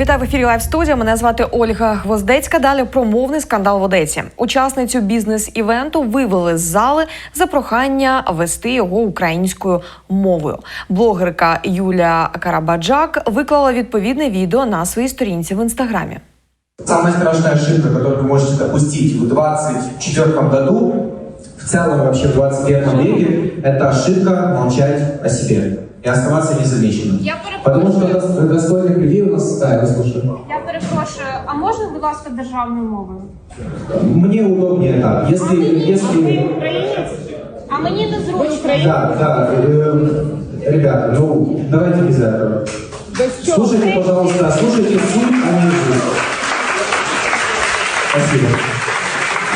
Вітаю в ефірі Лайв студія. Мене звати Ольга Гвоздецька. Далі про мовний скандал в Одесі. Учасницю бізнес-івенту вивели з зали за прохання вести його українською мовою. Блогерка Юля Карабаджак виклала відповідне відео на своїй сторінці в інстаграмі. Самая страшная ошибка, которую вы можете допустить в 24 году, в целом вообще в 21 веке, это ошибка молчать о себе и оставаться незамеченным. Я перепрошую. Потому что дос- достойных людей у нас, да, я вас слушаю. Я перепрошую, а можна, будь ласка, державною мовою? Мне удобнее так. А Если, мені, а ви если, українець? А мені не зручно. да, да, э, ребята, ну, давайте без этого. Слушайте, пожалуйста, слушайте суть, а не звук. Спасибо.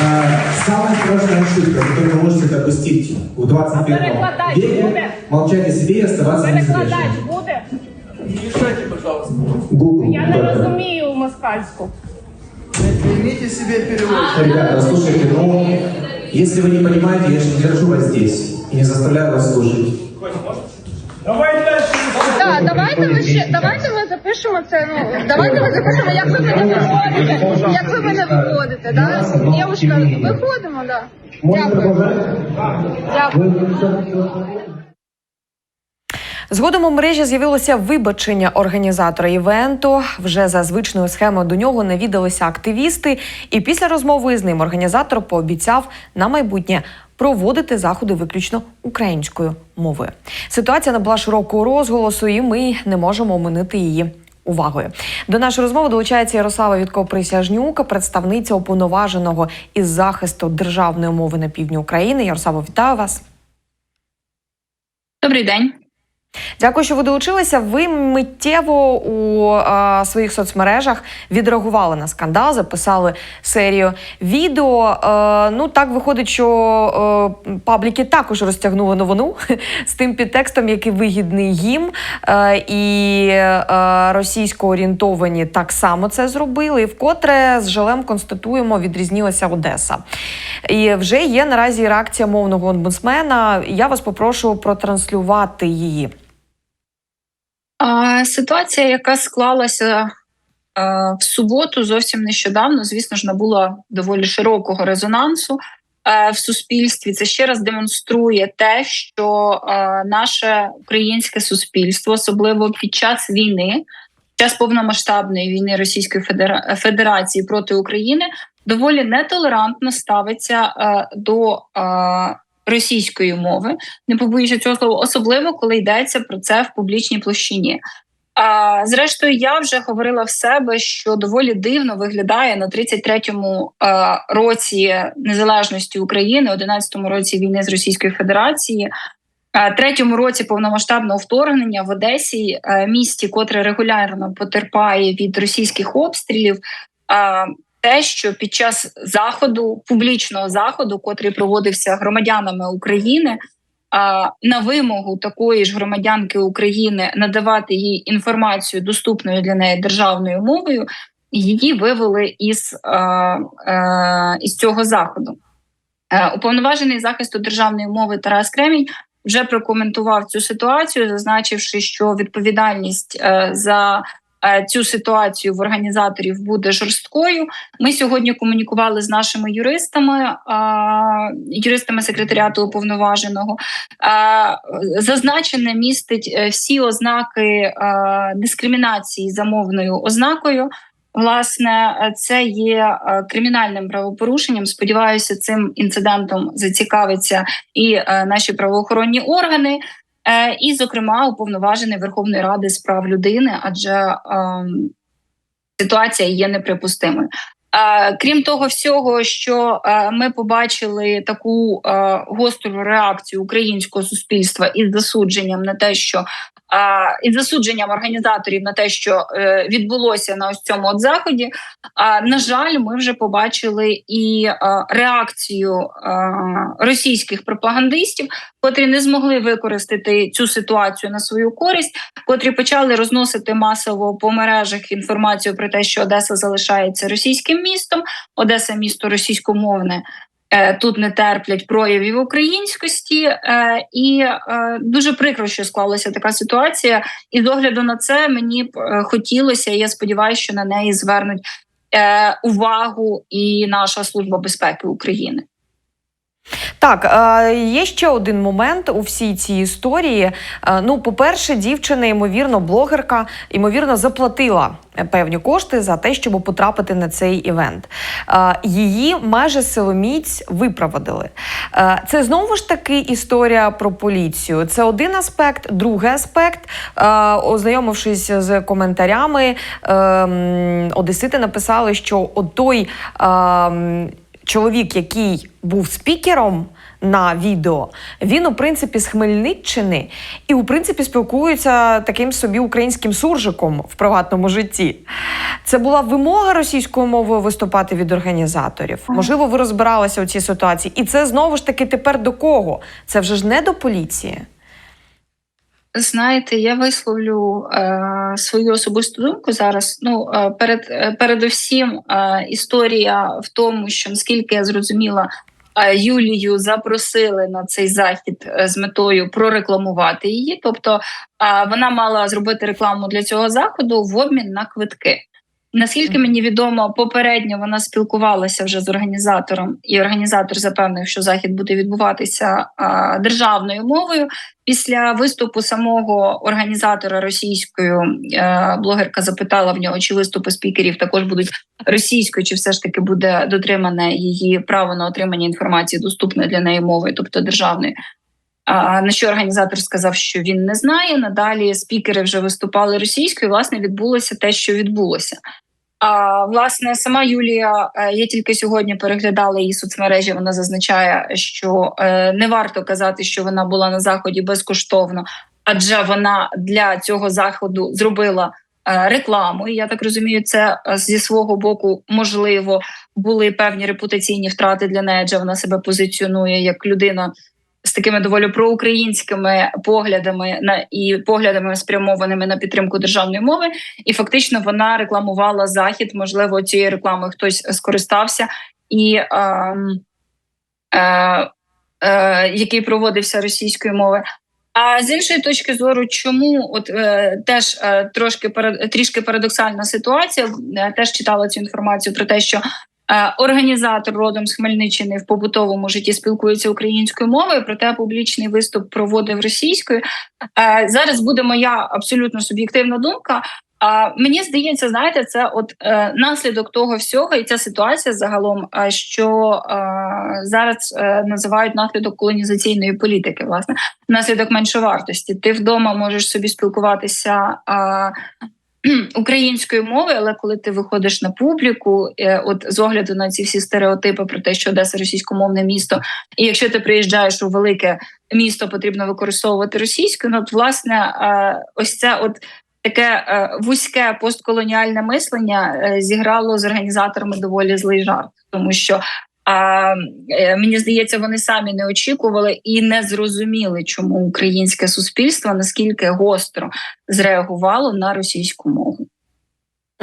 А, Самая страшная ошибка, которую вы можете допустить в 21 Перекладач веке, буде? молчать о себе и оставаться Перекладач Незамеченным. буде? Google. Я не розумію москальську. Примите себе перевод. Ребята, слушайте, ну, если вы не понимаете, я же не держу вас здесь и не заставляю вас слушать. Так, давайте ми ще давайте ми запишемо це. Ну давайте ми запишемо, як ви мене виводите. Як ви мене виводите, да? Дівчинка, виходимо, да. Дякую. Дякую. Згодом у мережі з'явилося вибачення організатора івенту. Вже за звичною схемою до нього навідалися активісти. І після розмови з ним організатор пообіцяв на майбутнє проводити заходи виключно українською мовою. Ситуація набула широкого розголосу, і ми не можемо оминити її. Увагою до нашої розмови долучається Ярослава Вітко-Присяжнюк, представниця уповноваженого із захисту державної мови на півдні України. Ярослава, вітаю вас. Добрий день. Дякую, що ви долучилися. Ви миттєво у а, своїх соцмережах відреагували на скандал, записали серію відео. Е, ну так виходить, що е, пабліки також розтягнули новину з тим підтекстом, який вигідний їм. Е, і е, російсько орієнтовані так само це зробили. І вкотре з жалем констатуємо, відрізнілася Одеса. І вже є наразі реакція мовного омбудсмена. Я вас попрошу протранслювати її. А, ситуація, яка склалася а, в суботу, зовсім нещодавно, звісно ж, набула доволі широкого резонансу а, в суспільстві. Це ще раз демонструє те, що а, наше українське суспільство, особливо під час війни, час повномасштабної війни Російської Федера- Федерації проти України, доволі нетолерантно ставиться а, до а, російської мови не побоюся цього слова, особливо коли йдеться про це в публічній площині. А зрештою, я вже говорила в себе, що доволі дивно виглядає на 33-му е, році незалежності України, 11-му році війни з Російською Федерацією. е, Третьому році повномасштабного вторгнення в Одесі, е, місті, котре регулярно потерпає від російських обстрілів, те, що під час заходу, публічного заходу, котрий проводився громадянами України, на вимогу такої ж громадянки України надавати їй інформацію доступною для неї державною мовою, її вивели із, а, із цього заходу. Е, Уповноважений захисту державної мови Тарас Кремінь вже прокоментував цю ситуацію, зазначивши, що відповідальність е, за е, цю ситуацію в організаторів буде жорсткою. Ми сьогодні комунікували з нашими юристами, юристами секретаріату уповноваженого. Зазначене містить е, всі ознаки дискримінації за мовною ознакою. Власне, е, це є е, кримінальним правопорушенням. Сподіваюся, цим інцидентом зацікавиться і е, наші правоохоронні органи. Е, І, зокрема, уповноважений Верховної Ради з прав людини, адже ем, ситуація є неприпустимою. Е, Крім того, всього, що е, ми побачили таку е, гостру реакцію українського суспільства із засудженням на те, що із засудженням організаторів на те, що відбулося на ось цьому от заході. А на жаль, ми вже побачили і реакцію російських пропагандистів, котрі не змогли використати цю ситуацію на свою користь, котрі почали розносити масово по мережах інформацію про те, що Одеса залишається російським містом, Одеса місто російськомовне. е, тут не терплять проявів українськості, е, і е, дуже прикро, що склалася така ситуація. І з огляду на це мені б хотілося, і я сподіваюся, що на неї звернуть увагу і наша служба безпеки України. Так, е, є ще один момент у всій цій історії. Е, Ну, по-перше, дівчина, ймовірно, блогерка, ймовірно, заплатила певні кошти за те, щоб потрапити на цей івент. Е, Її майже силоміць випроводили. Це знову ж таки історія про поліцію. Це один аспект, другий аспект. Ознайомившись з коментарями, е, одесити написали, що от той. е, м, чоловік, який був спікером на відео, він у принципі з Хмельниччини і у принципі спілкується таким собі українським суржиком в приватному житті. Це була вимога російською мовою виступати від організаторів. Можливо, ви розбиралися у цій ситуації, і це знову ж таки тепер до кого? Це вже ж не до поліції. Знаєте, я висловлю е, свою особисту думку зараз. Ну, е, перед е, передусім, е, історія в тому, що наскільки я зрозуміла, е, Юлію запросили на цей захід е, з метою прорекламувати її. Тобто е, вона мала зробити рекламу для цього заходу в обмін на квитки. Наскільки мені відомо, попередньо вона спілкувалася вже з організатором, і організатор запевнив, що захід буде відбуватися а, державною мовою. Після виступу самого організатора російською е, блогерка запитала в нього, чи виступи спікерів також будуть російською, чи все ж таки буде дотримане її право на отримання інформації, доступної для неї мовою, тобто державною. На що організатор сказав, що він не знає. Надалі спікери вже виступали російською. Власне, відбулося те, що відбулося. А власне, сама Юлія, е, я тільки сьогодні переглядала її соцмережі. Вона зазначає, що е, не варто казати, що вона була на заході безкоштовно, адже вона для цього заходу зробила е, рекламу. Я так розумію, це зі свого боку можливо були певні репутаційні втрати для неї, адже вона себе позиціонує як людина такими доволі проукраїнськими поглядами на і поглядами спрямованими на підтримку державної мови. І фактично вона рекламувала захід. Можливо, цією рекламою хтось скористався і. ем, Е, е, який проводився російською мовою. А з іншої точки зору, чому от е, теж е, трошки трішки парадоксальна ситуація, е, теж читала цю інформацію про те, що організатор родом з Хмельниччини в побутовому житті спілкується українською мовою, проте публічний виступ проводив російською. Е, зараз буде моя абсолютно суб'єктивна думка. А мені здається, знаєте, це от е, наслідок того всього, і ця ситуація загалом, е, що е, зараз е, називають наслідок колонізаційної політики, власне, наслідок меншовартості. Ти вдома можеш собі спілкуватися. Е, Українською мовою, але коли ти виходиш на публіку, е, от з огляду на ці всі стереотипи про те, що Одеса російськомовне місто, і якщо ти приїжджаєш у велике місто, потрібно використовувати російську. Ну, от, власне, е, ось це от таке е, вузьке постколоніальне мислення зіграло з організаторами доволі злий жарт, тому що. А е, мені здається, вони самі не очікували і не зрозуміли, чому українське суспільство наскільки гостро зреагувало на російську мову.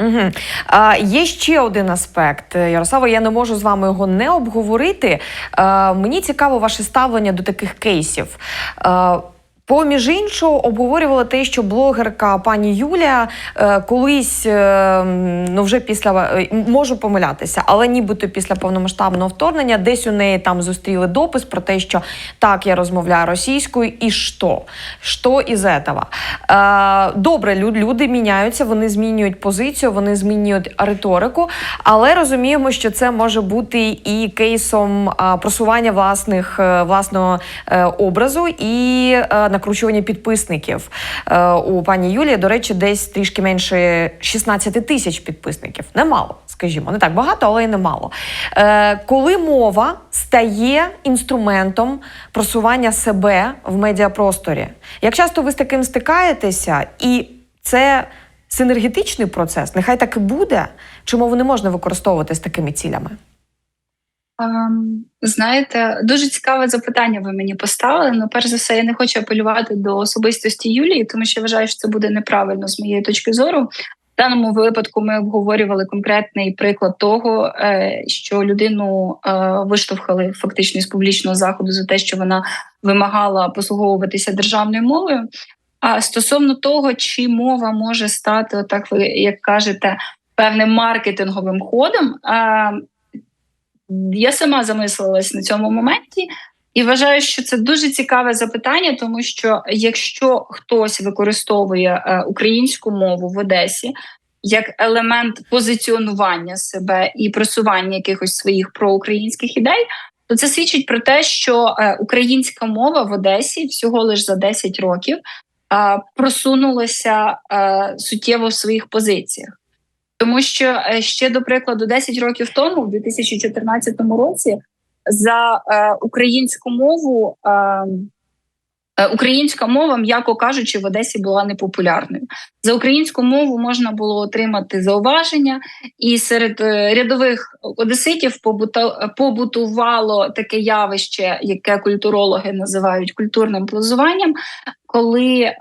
Угу. А, є ще один аспект. Ярослава, я не можу з вами його не обговорити. А, мені цікаво ваше ставлення до таких кейсів. А, Поміж іншого, обговорювали те, що блогерка пані Юлія е, колись, е, ну вже після е, можу помилятися, але нібито після повномасштабного вторгнення, десь у неї там зустріли допис про те, що так, я розмовляю російською, і що? Що із этого? Е, добре, лю- люди міняються, вони змінюють позицію, вони змінюють риторику, але розуміємо, що це може бути і кейсом а, просування власних е, власного е, образу і е, накручування підписників. Е, у пані Юлії, до речі, десь трішки менше 16 тисяч підписників. Немало, скажімо, не так багато, але й немало. Е, коли мова стає інструментом просування себе в медіапросторі, як часто ви з таким стикаєтеся, і це синергетичний процес, нехай так і буде, чи мову не можна використовувати з такими цілями? Ем, Знаєте, дуже цікаве запитання ви мені поставили. Ну, перш за все, я не хочу апелювати до особистості Юлії, тому що вважаю, що це буде неправильно з моєї точки зору. В даному випадку ми обговорювали конкретний приклад того, е, що людину е, виштовхали фактично з публічного заходу за те, що вона вимагала послуговуватися державною мовою. А стосовно того, чи мова може стати, отак ви як кажете, певним маркетинговим ходом, е, я сама замислилась на цьому моменті. І вважаю, що це дуже цікаве запитання, тому що якщо хтось використовує е, українську мову в Одесі як елемент позиціонування себе і просування якихось своїх проукраїнських ідей, то це свідчить про те, що е, українська мова в Одесі всього лише за 10 років е, просунулася суттєво в своїх позиціях. Тому що е, ще до прикладу, 10 років тому, в 2014 році, за е, українську мову. Е, е, Українська мова, м'яко кажучи, в Одесі була непопулярною. За українську мову можна було отримати зауваження, і серед е, рядових одеситів побутувало таке явище, яке культурологи називають культурним плазуванням, коли е,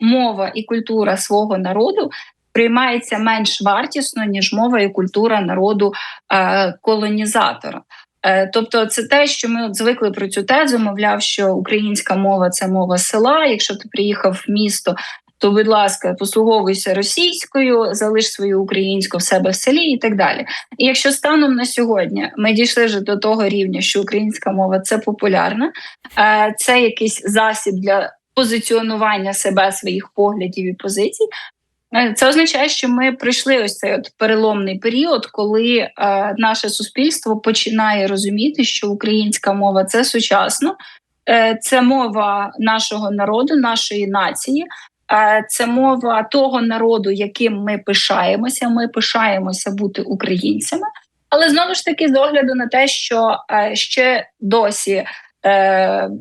мова і культура свого народу приймається менш вартісно, ніж мова і культура народу е, колонізатора. Е, Тобто, це те, що ми от звикли про цю тезу, мовляв, що українська мова це мова села. Якщо ти приїхав в місто, то, будь ласка, послуговуйся російською, залиш свою українську в себе в селі і так далі. І якщо станом на сьогодні ми дійшли вже до того рівня, що українська мова це популярна, е, це якийсь засіб для позиціонування себе, своїх поглядів і позицій. Е, Це означає, що ми пройшли ось цей от переломний період, коли е, наше суспільство починає розуміти, що українська мова це сучасно, е, це мова нашого народу, нашої нації, е, це мова того народу, яким ми пишаємося. Ми пишаємося бути українцями. Але знову ж таки, з огляду на те, що е, ще досі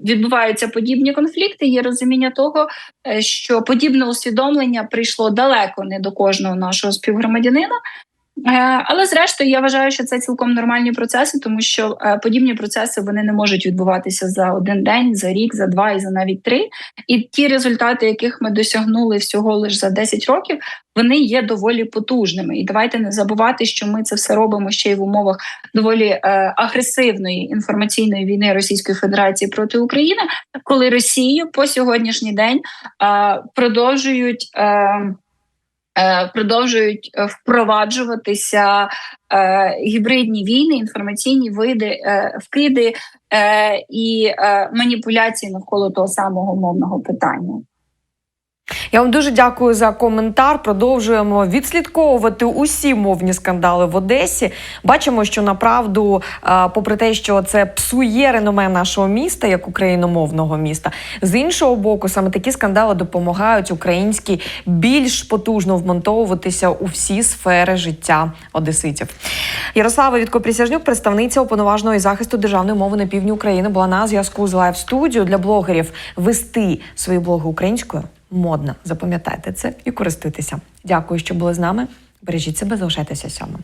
відбуваються подібні конфлікти, є розуміння того, е, що подібне усвідомлення прийшло далеко не до кожного нашого співгромадянина. Е, Але зрештою, я вважаю, що це цілком нормальні процеси, тому що е, подібні процеси вони не можуть відбуватися за один день, за рік, за два і за навіть три. І ті результати, яких ми досягнули всього лише за 10 років, вони є доволі потужними. І давайте не забувати, що ми це все робимо ще й в умовах доволі е, агресивної інформаційної війни Російської Федерації проти України, коли Росію по сьогоднішній день продовжують. Е, Продовжують е, впроваджуватися е, гібридні війни, інформаційні види, вкиди і маніпуляції навколо того самого мовного питання. Я вам дуже дякую за коментар. Продовжуємо відслідковувати усі мовні скандали в Одесі. Бачимо, що направду, е, попри те, що це псує реноме нашого міста як україномовного міста, з іншого боку, саме такі скандали допомагають українській більш потужно вмонтовуватися у всі сфери життя одеситів. Ярослава Вітко-Присяжнюк, представниця уповноваженої захисту державної мови на півдні України, була на зв'язку з лайв студією для блогерів. Вести свої блоги українською модно. Запам'ятайте це і користуйтеся. Дякую, що були з нами. Бережіть себе, залишайтеся сьомим.